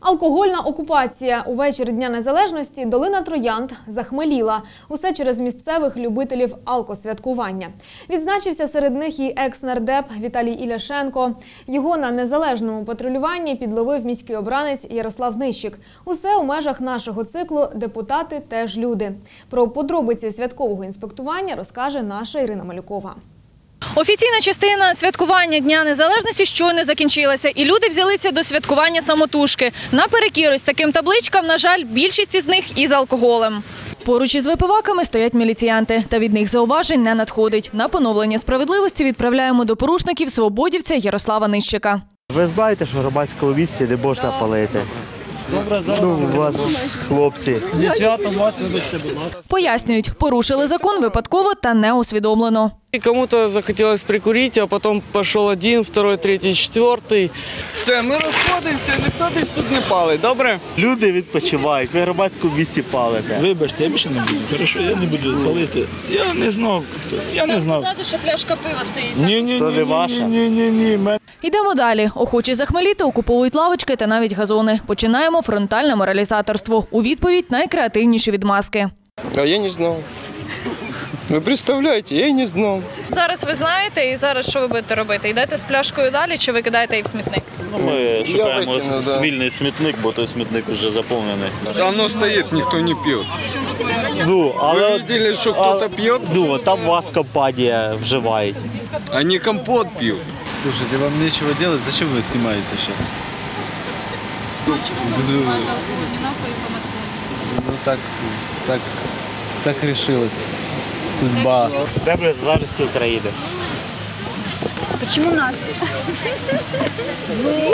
Алкогольна окупація у вечір Дня Незалежності долина Троянд захмеліла. Усе через місцевих любителів алкосвяткування. Відзначився серед них і екс-нардеп Віталій Іляшенко. Його на незалежному патрулюванні підловив міський обранець Ярослав Нищик. Усе у межах нашого циклу Депутати теж люди. Про подробиці святкового інспектування розкаже наша Ірина Малюкова. Офіційна частина святкування Дня Незалежності щойно закінчилася, і люди взялися до святкування самотужки. Наперекір ось таким табличкам, на жаль, більшість із них із алкоголем. Поруч із випиваками стоять міліціянти, та від них зауважень не надходить. На поновлення справедливості відправляємо до порушників свободівця Ярослава Нищика. Ви знаєте, що в громадському місці не можна палити. Добре, зараз Ну, у вас хлопці. зі святом вас вибачте, будь ласка. Пояснюють, порушили закон випадково та неусвідомлено. И Кому-то захотелось прикурить, а потом пошел один, второй, третий, четвертый. Все, ми розходимося, ніхто більше тут не палить, добре? Люди відпочивають, ви в громадському місці палите. Вибачте, я більше не буду. Хорошо, я не буду палити. Я не знав. Я не знав. що пляшка пива стоїть. Ні, ні, То ні, не ні, ваша? ні, ні, ні, ні. Йдемо далі. Охочі захмеліти окуповують лавочки та навіть газони. Починаємо фронтальне моралізаторство. У відповідь найкреативніші відмазки. А я не знал. Вы представляете, я и не знал. Зараз ви знаєте, і зараз що ви будете робити? Йдете з пляшкою далі чи ви кидаєте її в смітник? Ну, ми шукаємо викину, да. вільний смітник, бо той смітник вже заповнений. Оно стоит, никто не пьет. Ну, але Вы видели, что кто-то пьет, ну, там у вас компанія вживає. они компот пьют. Слушайте, вам нечего делать, зачем вы снимаете сейчас? Ну так, так, так решилась судьба. З Днем Незалежності України. Почему нас?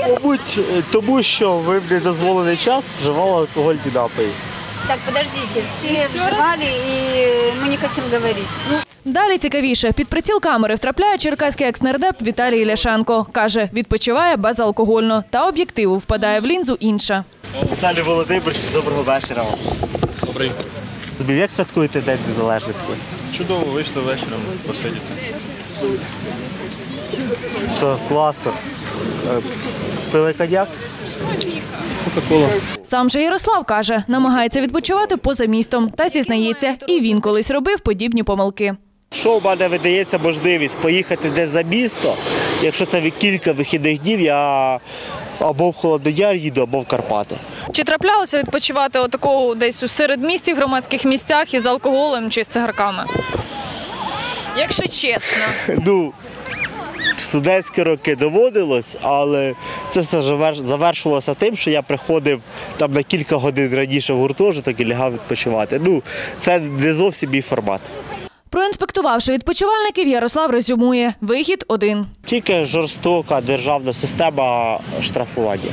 Мабуть, е, тому що ви в недозволений час вживали алкогольні напої. Так, подождите, все вживали, и мы не хотим говорить. Далі цікавіше. Під приціл камери втрапляє черкаський екснардеп Віталій Іляшенко. Каже, відпочиває безалкогольно. Та об'єктиву впадає в лінзу інша. Віталій Володимирович, доброго вечора вам. Добрий. Збів, як святкуєте День Незалежності? Чудово вийшли вечором посидіти. То класно. Е, Пили коньяк? Кока-кола. Сам же Ярослав каже, намагається відпочивати поза містом. Та зізнається, і він колись робив подібні помилки. Що в мене видається можливість поїхати десь за місто, якщо це кілька вихідних днів, я або в Холодояр їду, або в Карпати. Чи траплялося відпочивати отакого десь у середмісті, в громадських місцях із алкоголем чи з цигарками? Якщо чесно. Ну, студентські роки доводилось, але це все завер- завершувалося тим, що я приходив там на кілька годин раніше в гуртожиток і лягав відпочивати. Ну, це не зовсім мій формат. Проінспектувавши відпочивальників, Ярослав резюмує: вихід один. Тільки жорстока державна система штрафування.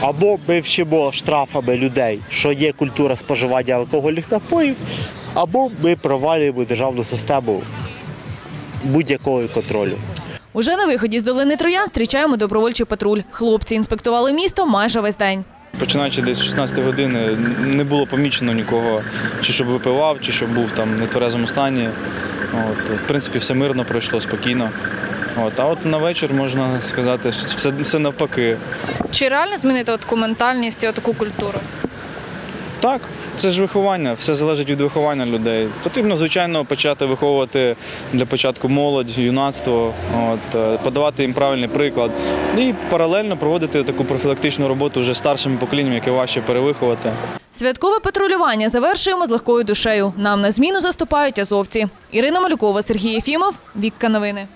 Або ми вчимо штрафами людей, що є культура споживання алкогольних напоїв, або ми провалюємо державну систему будь-якого контролю. Уже на виході з долини Троян зустрічаємо добровольчий патруль. Хлопці інспектували місто майже весь день. Починаючи десь з 16 години не було помічено нікого, чи щоб випивав, чи щоб був там в нетверезому стані. От, в принципі, все мирно пройшло спокійно. От, а от на вечір можна сказати, все, все навпаки. Чи реально змінити от ментальність і таку культуру? Так, це ж виховання, все залежить від виховання людей. Потрібно, звичайно, почати виховувати для початку молодь, юнацтво, от, е, подавати їм правильний приклад. І паралельно проводити таку профілактичну роботу вже старшим поколінням, яке важче перевиховати. Святкове патрулювання завершуємо з легкою душею. Нам на зміну заступають азовці. Ірина Малюкова, Сергій Єфімов, Вікка Новини.